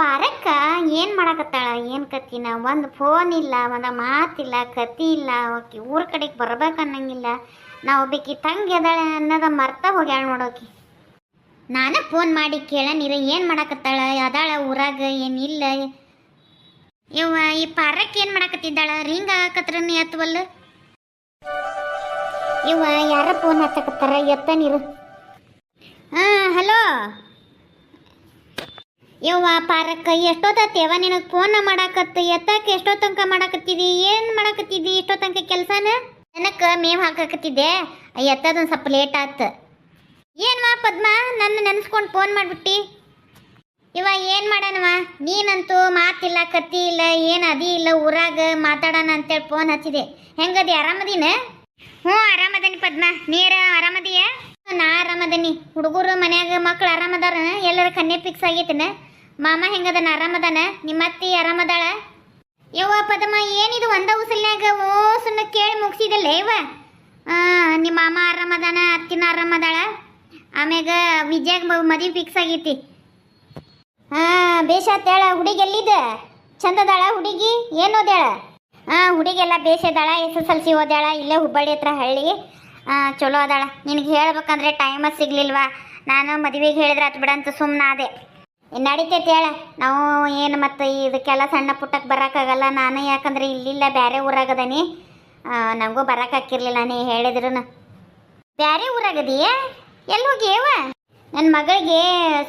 ಪಾರಕ್ಕ, ಏನು ಮಾಡಕತ್ತಾಳ? ಏನು ಕತ್ತಿನ ಒಂದು ಫೋನ್ ಇಲ್ಲ, ಒಂದು ಮಾತಿಲ್ಲ ಕತಿ ಇಲ್ಲ, ಆಕಿ ಊರ ಕಡೆಗೆ ಬರ್ಬೇಕು ಅನ್ನಂಗಿಲ್ಲ. ನಾವು ಒಬ್ಬಾಕಿ ತಂಗಿ ಎದಾಳೆ ಅನ್ನೋದ ಮರ್ತ ಹೋಗ್ಯಾಳ ನೋಡೋಕೆ ನಾನು ಫೋನ್ ಮಾಡಿ ಕೇಳ ನೀರು ಏನು ಮಾಡಕತ್ತಾಳ? ಅದಾಳ ಊರಾಗ ಏನಿಲ್ಲ ಇವ ಈ ಪಾರಕ್ಕೆ ಏನು ಮಾಡಕತ್ತಿದ್ದಾಳ? ರಿಂಗ್ ಆಗಕತ್ರ ಎತ್ತವಲ್ಲ ಇವ ಯಾರ ಫೋನ್ ಹಚ್ಚಕತ್ತಾರ? ಎತ್ತ ನೀರು ಹಾಂ, ಹಲೋ? ಯವ್ವ, ಪಾರಕ್ಕ ಎಷ್ಟೊತ್ತೇವ ನಿನಗೆ ಫೋನ್ ಮಾಡಾಕತ್ತ, ಎತ್ತಕ್ಕೆ ಎಷ್ಟೋ ತನಕ ಮಾಡಾಕತ್ತಿದಿ? ಏನು ಮಾಡಾಕತ್ತಿದಿ ಎಷ್ಟೋ ತನಕ ಕೆಲಸನ? ನನಕ್ಕೆ ಮೇವ್ ಹಾಕಾಕತ್ತಿದ್ದೆ. ಎತ್ತದೊಂದು ಸ್ವಲ್ಪ ಲೇಟ್ ಆತು. ಏನ್ವಾ ಪದ್ಮ? ನನ್ನ ನೆನೆಸ್ಕೊಂಡು ಫೋನ್ ಮಾಡಿಬಿಟ್ಟಿ. ಇವ ಏನು ಮಾಡೋಣವ ನೀನಂತೂ ಮಾತಿಲ್ಲ, ಕತ್ತಿ ಇಲ್ಲ, ಏನು ಅದಿ ಇಲ್ಲ, ಊರಾಗ ಮಾತಾಡೋಣ ಅಂತೇಳಿ ಫೋನ್ ಹಚ್ಚಿದೆ. ಹೆಂಗದಿ, ಆರಾಮದಿನ? ಹ್ಞೂ, ಆರಾಮದನಿ ಪದ್ಮ. ನೀರ ಆರಾಮದಿಯಾ? ನಾ ಆರಾಮದನಿ. ಹುಡುಗರು ಮನ್ಯಾಗ ಮಕ್ಳು ಆರಾಮದಾರ? ಎಲ್ಲರ ಕನ್ನೆ ಫಿಕ್ಸ್ ಆಗೈತನ? ಮಾಮ ಹೆಂಗದನ? ಆರಾಮದಾನ? ನಿಮ್ಮ ಅತ್ತಿ ಆರಾಮದಾಳ? ಯವ್ವ ಪದಮ್ಮ, ಏನಿದು ಒಂದ ಉಸಲ್ನ್ಯಾಗ? ಓ ಸುನ್ನ ಕೇಳಿ ಮುಗಿಸಿದಲ್ಲ ಯವ್ವ. ನಿಮ್ಮ ಮಾಮ ಆರಾಮದಾನ, ಅತ್ತಿನ ಆರಾಮದಾಳ? ಆಮ್ಯಾಗ ವಿಜಯಾಗ ಮದುವೆ ಫಿಕ್ಸ್ ಆಗೈತಿ. ಹಾಂ ಬೇಷತ್ತೇಳ ಹುಡುಗಿ ಎಲ್ಲಿದ? ಚಂದದಾಳ ಹುಡುಗಿ? ಏನು ಓದ್ಯಾಳ? ಹಾ ಹುಡುಗೆಲ್ಲ ಬೇಷದಾಳ, ಎಸ್ ಎಸ್ ಎಲ್ ಸಿ ಓದ್ಯಾಳ, ಇಲ್ಲೇ ಹುಬ್ಬಳ್ಳಿ ಹತ್ರ ಹಳ್ಳಿ. ಚಲೋ ಅದಾಳ. ನಿನಗೆ ಹೇಳ್ಬೇಕಂದ್ರೆ ಟೈಮ ಸಿಗ್ಲಿಲ್ವಾ? ನಾನು ಮದುವೆಗೆ ಹೇಳಿದ್ರೆ ಹತ್ ಬಿಡಂತ ಸುಮ್ಮನೆ ಅದೇ ನಡಿತೈತೆ ಹೇಳ. ನಾವು ಏನು ಮತ್ತು ಇದಕ್ಕೆಲ್ಲ ಸಣ್ಣ ಪುಟ್ಟಕ್ಕೆ ಬರೋಕ್ಕಾಗಲ್ಲ. ನಾನು ಯಾಕಂದ್ರೆ ಇಲ್ಲಿಲ್ಲ ಬೇರೆ ಊರಾಗದನಿ. ನನಗೂ ಬರೋಕ್ಕಾಕಿರ್ಲಿಲ್ಲ ನೀ ಹೇಳಿದ್ರು ಬೇರೆ ಊರಾಗದೀಯ? ಎಲ್ಲಿ ಹೋಗಿಯವ ನನ್ನ ಮಗಳಿಗೆ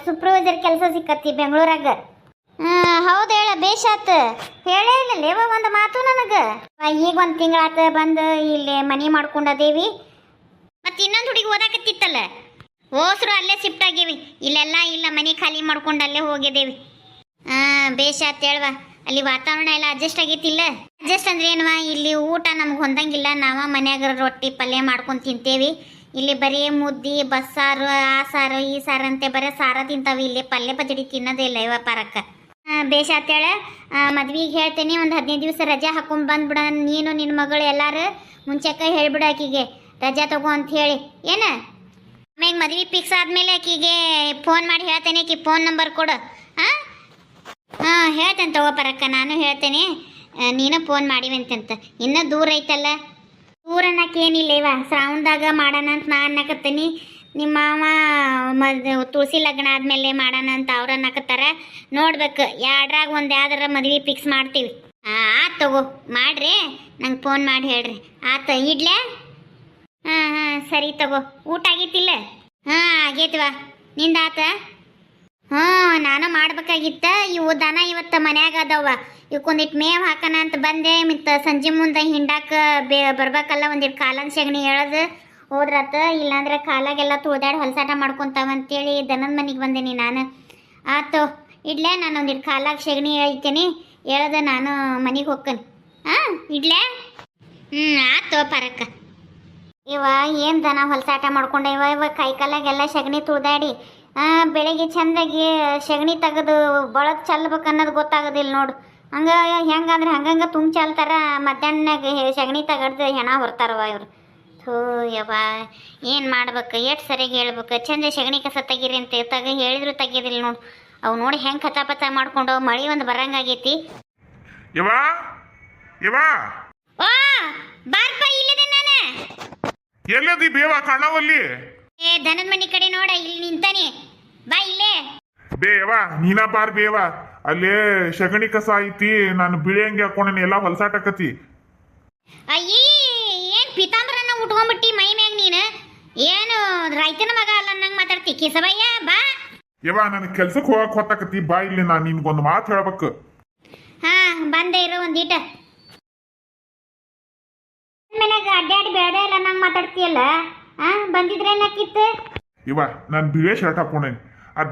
ಸೂಪರ್ವೈಸರ್ ಕೆಲಸ ಸಿಕ್ಕತ್ತಿ ಬೆಂಗಳೂರಾಗ. ಹೌದು ಹೇಳ, ಬೇಷಾತ್. ಹೇಳೇ ಇಲ್ಲ ಲೇವ ಒಂದು ಮಾತು ನನಗೆ. ಈಗ ಒಂದು ತಿಂಗಳಾತ ಬಂದು ಇಲ್ಲಿ ಮನೆ ಮಾಡ್ಕೊಂಡದೇವಿ. ಮತ್ತು ಇನ್ನೊಂದು ಹುಡುಗಿ ಓದಾಕತ್ತಿತ್ತಲ್ಲ. ಹೋಸ್ರು ಅಲ್ಲೇ ಶಿಫ್ಟ್ ಆಗೀವಿ. ಇಲ್ಲೆಲ್ಲ ಇಲ್ಲ, ಮನೆ ಖಾಲಿ ಮಾಡ್ಕೊಂಡು ಅಲ್ಲೇ ಹೋಗಿದ್ದೇವೆ ಹಾಂ ಬೇಷಾತ್ ಹೇಳ್ವ. ಅಲ್ಲಿ ವಾತಾವರಣ ಎಲ್ಲ ಅಡ್ಜಸ್ಟ್ ಆಗೈತಿಲ್ಲ. ಅಡ್ಜಸ್ಟ್ ಅಂದ್ರೆ ಏನವ, ಇಲ್ಲಿ ಊಟ ನಮ್ಗೆ ಹೊಂದಂಗಿಲ್ಲ. ನಾವ ಮನ್ಯಾಗ ರೊಟ್ಟಿ ಪಲ್ಯ ಮಾಡ್ಕೊಂಡು ತಿಂತೇವಿ. ಇಲ್ಲಿ ಬರೀ ಮುದ್ದಿ, ಬಸ್ಸಾರು ಆ ಸಾರು ಈ ಸಾರು ಅಂತೆ ಬರೀ ಸಾರ ತಿಂತಾವೆ. ಇಲ್ಲಿ ಪಲ್ಯ ಪಚಡಿ ತಿನ್ನೋದೇ ಇಲ್ಲ ಇವ ಪಾರಕ್ಕ. ಬೇಷಾತೇಳ ಮದ್ವಿಗೆ ಹೇಳ್ತೇನೆ, ಒಂದು ಹದಿನೈದು ದಿವಸ ರಜಾ ಹಾಕೊಂಡ್ ಬಂದ್ಬಿಡ. ನೀನು ನಿನ್ನ ಮಗಳು ಎಲ್ಲರೂ ಮುಂಚೆಕ ಹೇಳ್ಬಿಡ ಆಕಿಗೆ. ರಜಾ ತಗೋ ಅಂತ ಹೇಳಿ. ಏನ? ಆಮ್ಯಾಗ ಮದುವೆ ಫಿಕ್ಸ್ ಆದ್ಮೇಲೆ ಆಕಿಗೆ ಫೋನ್ ಮಾಡಿ ಹೇಳ್ತೇನೆ, ಆಕಿ ಫೋನ್ ನಂಬರ್ ಕೊಡು. ಹಾಂ? ಹಾಂ, ಹೇಳ್ತೇನೆ ತಗೋ ಪರಕ್ಕ, ನಾನು ಹೇಳ್ತೇನೆ. ನೀನು ಫೋನ್ ಮಾಡಿವಂತಂತ. ಇನ್ನೂ ದೂರ ಐತಲ್ಲ? ದೂರ ಅನ್ನಕ್ಕೆ ಏನಿಲ್ಲ ಇವ. ಶ್ರಾವಣದಾಗ ಮಾಡೋಣ ಅಂತ ನಾ ಅನ್ನಕತ್ತೀನಿ. ನಿಮ್ಮ ಮಾವ ಮದ್, ತುಳಸಿ ಲಗ್ನ ಆದಮೇಲೆ ಮಾಡೋಣ ಅಂತ ಅವ್ರು ಅನ್ನಕತ್ತಾರ. ನೋಡ್ಬೇಕು ಎರಡ್ರಾಗ ಒಂದು ಯಾವ್ದಾರ ಮದ್ವೆ ಫಿಕ್ಸ್ ಮಾಡ್ತೀವಿ. ಆತು ತಗೋ. ಮಾಡ್ರಿ, ನಂಗೆ ಫೋನ್ ಮಾಡಿ ಹೇಳ್ರಿ. ಆತ, ಇಡ್ಲೇ? ಹಾಂ ಹಾಂ, ಸರಿ ತಗೋ. ಊಟ ಆಗಿತ್ತಿಲ್ಲ ಹಾಂ ಆಗೈತಿವ ನಿಂದ ಆತ? ಹ್ಞೂ, ನಾನು ಮಾಡ್ಬೇಕಾಗಿತ್ತ. ಇವು ದನ ಇವತ್ತು ಮನ್ಯಾಗ ಅದಾವ. ಇವಕ್ಕೊಂದಿಟ್ಟು ಮೇವ್ ಹಾಕೋಣ ಅಂತ ಬಂದೆ. ಮತ್ತು ಸಂಜೆ ಮುಂದೆ ಹಿಂಡಾಕ ಬೇ, ಬರ್ಬೇಕಲ್ಲ ಒಂದಿಟ್ಟು ಕಾಲನ್ ಸೆಗಣಿ ಹೇಳೋದು ಹೋದ್ರಾತ. ಇಲ್ಲಾಂದ್ರೆ ಕಾಲಾಗೆಲ್ಲ ತುಳ್ದಾಡಿ ಹೊಲಸಾಟ ಮಾಡ್ಕೊಂತಾವ ಅಂತೇಳಿ ದನದ ಮನೆಗೆ ಬಂದೇನಿ ನಾನು. ಆತು, ಇಡ್ಲೇ, ನಾನು ಒಂದಿಟ್ಟು ಕಾಲಾಗ ಸೆಗಣಿ ಎಳಿತೀನಿ. ಹೇಳೋದು ನಾನು ಮನೆಗೆ ಹೋಗ್ತೀನಿ ಹಾಂ, ಇಡ್ಲೇ? ಹ್ಞೂ ಆತು ಪರಕ್ಕ. ಇವ ಏನು ದನ ಹೊಲಸಾಟ ಮಾಡ್ಕೊಂಡೆ ಇವ? ಇವ ಕೈ ಕಾಲಾಗೆಲ್ಲ ಸಗಣಿ ತುಳ್ದಾಡಿ. ಆ, ಬೆಳಿಗ್ಗೆ ಚಂದಾಗಿ ಸಗಣಿ ತೆಗೆದು ಬಳದ್ ಚಲ್ಬೇಕು ಅನ್ನೋದು ಗೊತ್ತಾಗೋದಿಲ್ಲ ನೋಡು. ಹಂಗ ಹೆಂಗಂದ್ರೆ ಹಂಗಂಗ ತುಂಬ ಚಲ್ತಾರ ಮಧ್ಯಾಹ್ನನಾಗ ಸಗಣಿ ತಗಡ್ದು ಹೆಣ ಹೊರ್ತಾರವ ಇವ್ರು. ಥೂ ಯವ್ವ ಏನು ಮಾಡ್ಬೇಕು? ಎಷ್ಟು ಸರಿಯಾಗಿ ಹೇಳ್ಬೇಕು? ಚಂದ ಸಗಣಿ ಕಸ ತೆಗೀರಿ ಅಂತ ತಗ ಹೇಳಿದ್ರು ತೆಗಿಯೋದಿಲ್ಲ ನೋಡು. ಅವು ನೋಡಿ ಹೆಂಗೆ ಪಚ ಮಾಡ್ಕೊಂಡು ಮಳಿ ಒಂದು ಬರಂಗಾಗೈತಿ. ಇವ ಯವ ಓ ಬಾರ್ಪ ಇಲ್ಲದೆ ನಾನು ಎಲ್ಲದಿ ಬೇವ ಕಣವಲ್ಲಿ? ಏ ದನದ ಮನಿ ಕಡೆ ನೋಡ ಇಲ್ಲಿ ನಿಂತಾನೆ. ಬಾ ಇಲ್ಲೇ. ಬೇವ ನೀನ ಬಾರ್ ಬೇವ. ಅಲ್ಲೇ ಶಗಣಿ ಕಸ ಐತಿ ನಾನು ಬಿಳಿ ಅಂಗಿ ಹಾಕೊಂಡೇನಿ ಎಲ್ಲ ಹೊಲಸಾಟಕತಿ. ಅಯ್ಯಿ ಏನ್ ಪಿತಾಂಬರನ್ನ ಉಟ್ಕೊಂಡ್ಬಿಟ್ಟಿ ಮೈ ಮ್ಯಾಗ ನೀನು? ಏನು ರೈತನ ಮಗ ಅಲ್ಲ ನಂಗೆ ಮಾತಾಡ್ತಿ. ಕೇಸವಯ್ಯ ಬಾ. ಯವ ನನ್ನ ಕೆಲ್ಸಕ್ಕೆ ಹೋಗಕ್ ಹೊತ್ತಾಕತಿ ಬಾ ಇಲ್ಲಿ ನಾನು ನಿನ್ಗೊಂದು ಮಾತು ಹೇಳ್ಬೇಕು. ಹಾ ಬಂದೆ ಇರೋ ಒಂದೀಟ. ಮನ್ಯಾಗ ಅಡ್ಡಾಡಿ ಬೆಳೆದ ಇಲ್ಲ ನಂಗೆ ಮಾತಾಡ್ತೀಯಲ್ಲ? ಆ ಬಂದಿದ್ರೆ ಏನಕ್ಕಿತ್ತು ಇವ ನಾನು ಬಿಳೆ ಶರ್ಟ್ ಹಾಕೊಂಡೇನಿ.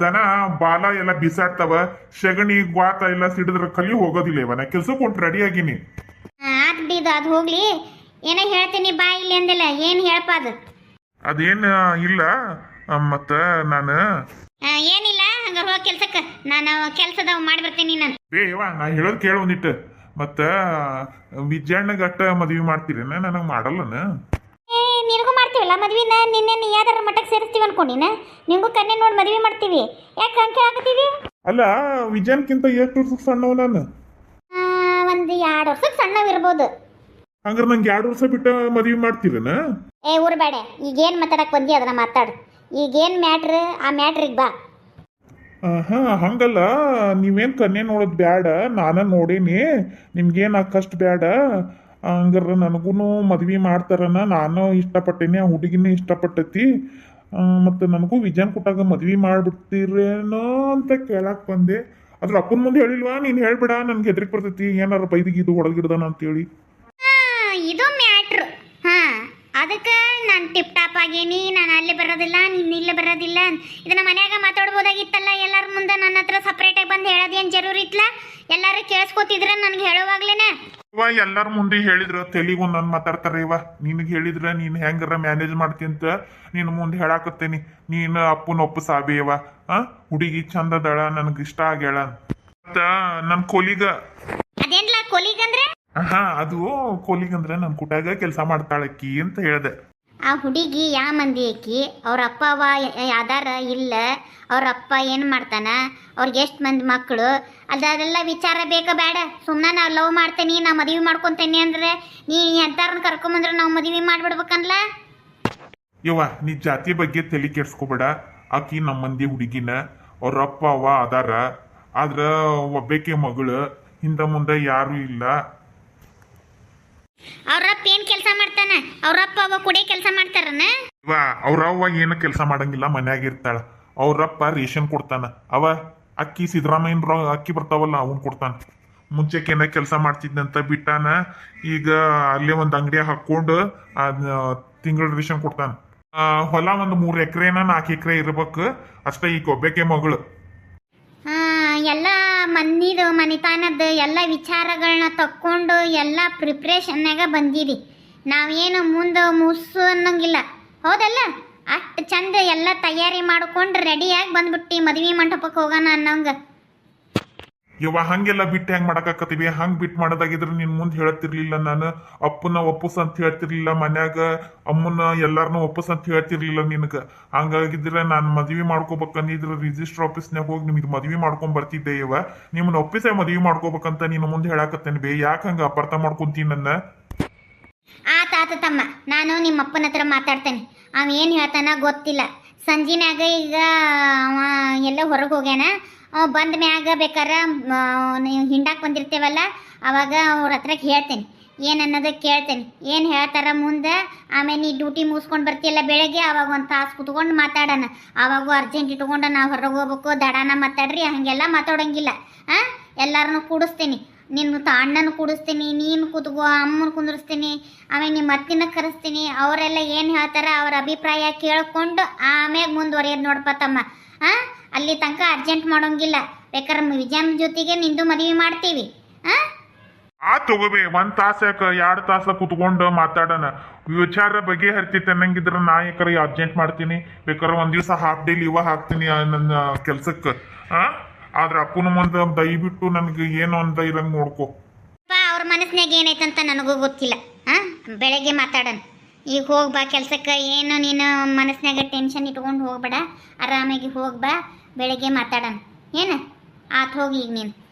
ದನ ಬಾಲ ಎಲ್ಲ ಬಿಸಾಡ್ತಾವ ಸಗಣಿ ಗ್ವಾತ ಎಲ್ಲ ಸಿಡಿದ್ರ ಕಲಿ ಹೋಗೋದಿಲ್ಲ ಇವ. ನಾ ಕೆಲ್ಸಕ್ಕೆ ಕೊಟ್ಟು ರೆಡಿ ಆಗಿನಿ. ಆತ್ ಬಿಡು ಅದು ಹೋಗ್ಲಿ. ಏನೋ ಹೇಳ್ತೀನಿ ಬಾ ಇಲ್ಲಿ ಅಂದಿಲ್ಲ ಏನು ಹೇಳಪ್ಪ ಅದು? ಅದೇನು ಇಲ್ಲ. ಮತ್ತು ನಾನು ಆ, ಏನಿಲ್ಲ ಹಂಗ ಹೋಗಿ ಕೆಲ್ಸಕ್ಕೆ. ನಾನು ಕೆಲಸದ ಮಾಡಿ ಬರ್ತೀನಿ ನಾನು. ಬೇ ಇವ ನಾ ಹೇಳೋದು ಕೇಳು ಒಂದಿಟ್ಟು ಮತ್ತ ವಿಜಯಣ್ಣಗಟ್ಟ ಮದ್ವಿ ಮಾಡ್ತೀರೇನ? ನನಗೆ ಮಾಡಲ್ಲನ? ಏ ನಿನಗೂ ಮಾಡ್ತೀವಲ್ಲ ಮದ್ವಿನ? ನಿನ್ನೆ ನೀ ಯಾವ್ದಾರ ಮಟ್ಟಕ್ಕೆ ಸೇರಿಸ್ತೀವಿ ಅನ್ಕೊಂಡಿನ? ನಿಂಗೂ ಕನ್ನೆ ನೋಡಿ ಮದ್ವೆ ಮಾಡ್ತೀವಿ. ಯಾಕೆ ಅಂಕೆ ಹಾಕತ್ತೀವಿ ಅಲ್ಲ ವಿಜಯನ್ಕಿಂತ ಎಷ್ಟು ವರ್ಷಕ್ಕೆ ಸಣ್ಣವ ನಾನು. ಒಂದು ಎರಡು ವರ್ಷಕ್ಕೆ ಸಣ್ಣವಿರ್ಬೋದು ಹಂಗಾರೆ ನಂಗೆ ಎರಡು ವರ್ಷ ಬಿಟ್ಟು ಮದುವೆ ಮಾಡ್ತೀರನ? ಏ ಊರು ಬೇಡ ಈಗೇನು ಮಾತಾಡಕ್ಕೆ ಬಂದಿ ಅದನ್ನ ಮಾತಾಡು. ಈಗೇನು ಮ್ಯಾಟ್ರ್ ಆ ಮ್ಯಾಟ್ರಿಗೆ ಬಾ. ಹಾ ಹಂಗಲ್ಲ. ನೀವೇನ್ ಕನ್ಯೆ ನೋಡೋದು ಬ್ಯಾಡ. ನಾನ ನೋಡೇನಿ. ನಿಮ್ಗೇನ್ ಕಷ್ಟ ಬ್ಯಾಡ. ಹಂಗಾರ ನನಗೂ ಮದ್ವೆ ಮಾಡ್ತಾರನ. ನಾನು ಇಷ್ಟಪಟ್ಟೇನಿ, ಆ ಹುಡುಗಿನ ಇಷ್ಟಪಟ್ಟೈತಿ. ಮತ್ತು ನನಗೂ ವಿಜಯನ್ ಕೊಟ್ಟಾಗ ಮದ್ವಿ ಮಾಡ್ಬಿಡ್ತೀರೇನೋ ಅಂತ ಕೇಳಕ್ ಬಂದೆ. ಅದ್ರ ಅಪ್ಪನ ಮುಂದೆ ಹೇಳಿಲ್ವಾ? ನೀನು ಹೇಳ್ಬೇಡ. ನನ್ಗೆ ಹೆದ್ರಿಕ್ ಬರ್ತೈತಿ. ಏನಾರ ಬೈದಿಗಿದು ಒಳಗಿಡ್ದಾನ ಅಂತೇಳಿ. ಇದು ಮ್ಯಾಟ್ರು. ಅದಕ್ಕೆ ನಾನು ಟಿಪ್ ಟಾಪ್ ಆಗೇನಿ ನಾನು ಅಲ್ಲಿ ಬರೋದಿಲ್ಲ ನೀನು ಇಲ್ಲಿ ಬರೋದಿಲ್ಲ ಇದನ್ನ ಮನ್ಯಾಗ ಮಾತಾಡ್ಬೋದಾಗಿತ್ತಲ್ಲ ಎಲ್ಲರ ಮುಂದೆ ನನ್ನ ಹತ್ರ ಸಪ್ರೇಟಾಗಿ ಬಂದು ಹೇಳೋದೇನು ಜರೂರಿ ಇತ್ತಲ್ಲ ಎಲ್ಲರೂ ಕೇಳಿಸ್ಕೊತಿದ್ರೆ ನನಗೆ ಹೇಳುವಾಗ್ಲೇನೆ? ಇವ ಎಲ್ಲರ ಮುಂದೆ ಹೇಳಿದ್ರು ತೆಲಿಗೂ ನನ್ ಮಾತಾಡ್ತಾರ ಇವ ನಿನಗೆ ಹೇಳಿದ್ರ ನೀನು ಹೆಂಗಾರ ಮ್ಯಾನೇಜ್ ಮಾಡ್ತಿಂತ ನಿನ್ನ ಮುಂದೆ ಹೇಳಾಕತ್ತೇನಿ. ನೀನು ಅಪ್ಪನ ಒಪ್ಪು ಸಾಬಿಯವ ಆ? ಹುಡುಗಿ ಚಂದದಳ ನನಗೆ ಇಷ್ಟ ಆಗ್ಯಾಳ ಮತ್ತ ನನ್ನ ಕೊಲಿಗ. ಅದೇನ್ಲ ಕೊಲಿಗಂದ್ರೆ ಹಾ ಅದು ಕೊಲಿಗಂದ್ರ ನನ್ ಕುಟಾಗ ಕೆಲಸ ಮಾಡ್ತಾಳಕ್ಕಿ ಅಂತ ಹೇಳ್ದೆ. ಆ ಹುಡುಗಿ ಯಾ ಮಂದಿ ಆಕಿ ಅವ್ರ ಅಪ್ಪ ಅವ ಯಾವ್ದಾರ ಇಲ್ಲ ಅವ್ರ ಅಪ್ಪ ಏನು ಮಾಡ್ತಾನ? ಅವ್ರಿಗೆ ಎಷ್ಟು ಮಂದಿ ಮಕ್ಕಳು ಅದೆಲ್ಲ ವಿಚಾರ ಬೇಕ ಬೇಡ ಸುಮ್ಮನೆ ನಾವು ಲವ್ ಮಾಡ್ತೇನಿ ನಾ ಮದುವೆ ಮಾಡ್ಕೊತೇನೆ ಅಂದ್ರೆ ನೀ ಎಂತಾರನ್ನ ಕರ್ಕೊಂಬಂದ್ರೆ ನಾವು ಮದುವೆ ಮಾಡ್ಬಿಡ್ಬೇಕಲ್ಲ ಯವ್ವ ನೀ ಜಾತಿ ಬಗ್ಗೆ ತಲೆ ಕೆಡ್ಸ್ಕೊಬೇಡ. ಆಕಿ ನಮ್ಮ ಮಂದಿ ಹುಡುಗಿನ ಅವ್ರ ಅಪ್ಪ ಅವ ಅದಾರ. ಆದ್ರ ಒಬ್ಬಾಕೆ ಮಗಳು ಹಿಂದೆ ಮುಂದೆ ಯಾರು ಇಲ್ಲ. ಅವ್ರ ಏನ್ ಕೆಲಸ ಮಾಡ್ತಾನ? ಅವ್ರಪ್ಪ ಅವ ಕುಡಿ ಕೆಲಸ ಮಾಡ್ತಾರನ? ಇವ ಅವ್ರವ್ವ ಏನು ಕೆಲಸ ಮಾಡಂಗಿಲ್ಲ ಮನ್ಯಾಗ ಇರ್ತಾಳ. ಅವ್ರಪ್ಪ ರೇಷನ್ ಕೊಡ್ತಾನ. ಅವ ಅಕ್ಕಿ ಸಿದ್ದರಾಮಯ್ಯನ ಅಕ್ಕಿ ಬರ್ತಾವಲ್ಲ ಅವನ್ ಕೊಡ್ತಾನ. ಮುಂಚೆಕೇನ ಕೆಲಸ ಮಾಡ್ತಿದ್ನಂತ ಬಿಟ್ಟಾನ ಈಗ ಅಲ್ಲೇ ಒಂದು ಅಂಗಡಿ ಹಾಕೊಂಡು ತಿಂಗಳ ರೇಷನ್ ಕೊಡ್ತಾನ. ಆ, ಹೊಲ ಒಂದು ಮೂರು ಎಕರೆನ ನಾಲ್ಕು ಎಕರೆ ಇರ್ಬೇಕು. ಅಷ್ಟೇ ಈಗ ಕೊಬ್ಬೆಕೆ ಮಗಳು. ಹಾ ಎಲ್ಲ ಮಂದಿದು ಮನಿತಾನದ ಎಲ್ಲ ವಿಚಾರಗಳನ್ನ ತಕ್ಕೊಂಡು ಎಲ್ಲ ಪ್ರಿಪ್ರೇಷನ್ನಾಗ ಬಂದಿರಿ ನಾವೇನು ಮುಂದೆ ಮುಸ್ಸು ಅನ್ನೋಂಗಿಲ್ಲ. ಹೌದಲ್ಲ? ಅಷ್ಟು ಚಂದ ಎಲ್ಲ ತಯಾರಿ ಮಾಡ್ಕೊಂಡು ರೆಡಿಯಾಗಿ ಬಂದ್ಬಿಟ್ಟು ಮದುವೆ ಮಂಟಪಕ್ಕೆ ಹೋಗೋಣ ಅನ್ನೋಂಗ. ಇವ ಹಂಗೆಲ್ಲ ಬಿಟ್ಟು ಹೆಂಗ್ ಮಾಡಕಾಕತ್ತೀವಿ ಹಂಗ್ ಬಿಟ್ಟು ಮಾಡೋದಾಗಿದ್ರೆ ನಿನ್ ಮುಂದೆ ಹೇಳತ್ತಿರ್ಲಿಲ್ಲ ನಾನು. ಅಪ್ಪನ ಒಪ್ಪಸ್ ಅಂತ ಹೇಳ್ತಿರ್ಲಿಲ್ಲ ಮನ್ಯಾಗ. ಅಮ್ಮನ ಎಲ್ಲಾರನು ಒಪ್ಪಸ್ ಅಂತ ಹೇಳ್ತಿರ್ಲಿಲ್ಲ ನಿನಗ. ಹಂಗಾಗಿದ್ರೆ ನಾನು ಮದ್ವಿ ಮಾಡ್ಕೋಬೇಕಂದಿದ್ರೆ ರಿಜಿಸ್ಟರ್ ಆಫೀಸ್ನಾಗ ಹೋಗಿ ನಿಮ್ಗೆ ಮದ್ವಿ ಮಾಡ್ಕೊಂಡ್ ಬರ್ತಿದ್ದೆ ಇವ ನಿಮ್ಮನ್ನ ಒಪ್ಪಿಸೇ ಮದ್ವಿ ಮಾಡ್ಕೋಬೇಕಂತ ನಿನ್ನ ಮುಂದೆ ಹೇಳಾಕತ್ತೇನೆ ಬೇ. ಯಾಕೆ ಹಂಗ ಅಪರ್ಥ ಮಾಡ್ಕೊಂತೀನಿ ನನ್ನ? ತಾತ ತಮ್ಮ. ನಾನು ನಿಮ್ಮ ಅಪ್ಪನ ಹತ್ರ ಮಾತಾಡ್ತೇನೆ. ಅವ ಏನು ಹೇಳ್ತಾನ ಗೊತ್ತಿಲ್ಲ. ಸಂಜಿನಾಗ ಈಗ ಅವ ಎಲ್ಲ ಹೊರಗೆ ಹೋಗ್ಯಾನ. ಬಂದ ಮ್ಯಾಗ ಬೇಕಾರೆ ನೀವು ಹಿಂಡಾಕ್ ಬಂದಿರ್ತೇವಲ್ಲ, ಅವಾಗ ಅವ್ರ ಹತ್ರ ಹೇಳ್ತೇನೆ. ಏನು ಅನ್ನೋದು ಕೇಳ್ತೇನೆ. ಏನು ಹೇಳ್ತಾರ ಮುಂದೆ? ಆಮೇಲೆ ನೀ ಡ್ಯೂಟಿ ಮುಗಿಸ್ಕೊಂಡು ಬರ್ತೀಯಲ್ಲ ಬೆಳಗ್ಗೆ, ಅವಾಗ ಒಂದು ತಾಸು ಕುತ್ಕೊಂಡು ಮಾತಾಡೋಣ. ಅವಾಗೂ ಅರ್ಜೆಂಟ್ ಇಟ್ಕೊಂಡು ನಾವು ಹೊರಗೆ ಹೋಗ್ಬೇಕು, ದಡಾನ ಮಾತಾಡ್ರಿ, ಹಾಗೆಲ್ಲ ಮಾತಾಡೋಂಗಿಲ್ಲ. ಹಾಂ ಎಲ್ಲರನ್ನೂ ಕೂಡಿಸ್ತೀನಿ. ನಿನ್ನ ಅಣ್ಣನ ಕೂಡಿಸ್ತೀನಿ, ನೀನು ಕೂತ್ಕೋ, ಅಮ್ಮನ ಕುಂದಿರಿಸ್ತೀನಿ, ಆಮೇಲೆ ನಿಮ್ಮ ಅತ್ತಿನ ಕರೆಸ್ತೀನಿ. ಅವರೆಲ್ಲ ಏನು ಹೇಳ್ತಾರೆ, ಅವ್ರ ಅಭಿಪ್ರಾಯ ಕೇಳಿಕೊಂಡು ಆಮ್ಯಾಗ ಮುಂದುವರಿಯೋದು ತಮ್ಮ. ಹಾಂ ಅಲ್ಲಿ ತನಕ ಅರ್ಜೆಂಟ್ ಮಾಡೋಂಗಿಲ್ಲ. ಬೇಕಾದ್ರೆ ವಿಜಯನ ಜೊತೆಗೆ ನಿಂದು ಮದುವೆ ಮಾಡ್ತೀವಿ. ಹಾಂ ಆ ತಗೋಬೇ ಒಂದ್ ತಾಸಕ ಎರಡ್ ತಾಸ ಕುತ್ಕೊಂಡು ಮಾತಾಡೋಣ. ವಿಚಾರ ಬಗ್ಗೆ ಹರಿತೈತೆ ಅನ್ನಂಗಿದ್ರ ನಾ ಯಾಕರ ಅರ್ಜೆಂಟ್ ಮಾಡ್ತೀನಿ. ಬೇಕಾದ್ರೆ ಒಂದ್ ದಿವಸ ಹಾಫ್ ಡೇ ಲೀವ್ ಹಾಕ್ತೀನಿ ನನ್ನ ಕೆಲ್ಸಕ್ಕೆ. ಆ? ಆದ್ರ ಅಪ್ಪನ ಮುಂದೆ ದಯವಿಟ್ಟು ನನಗೆ ಏನು ಅಂತ ಇರಂಗ್ ನೋಡ್ಕೋ. ಅವ್ರ ಮನಸ್ಸಿನಾಗ ಏನೈತಂತ ನನಗೂ ಗೊತ್ತಿಲ್ಲ. ಬೆಳಗ್ಗೆ ಮಾತಾಡೋಣ. ಈಗ ಹೋಗ್ಬಾ ಕೆಲ್ಸಕ್ಕೆ. ಏನು ನೀನು ಮನಸ್ಸಿನಾಗ ಟೆನ್ಷನ್ ಇಟ್ಕೊಂಡು ಹೋಗ್ಬೇಡ. ಆರಾಮಾಗಿ ಹೋಗ್ಬಾ ಬೆಳಗ್ಗೆ ಮಾತಾಡೋಣ. ಏನು? ಆತ ಹೋಗಿ ಈಗ ನೀನು.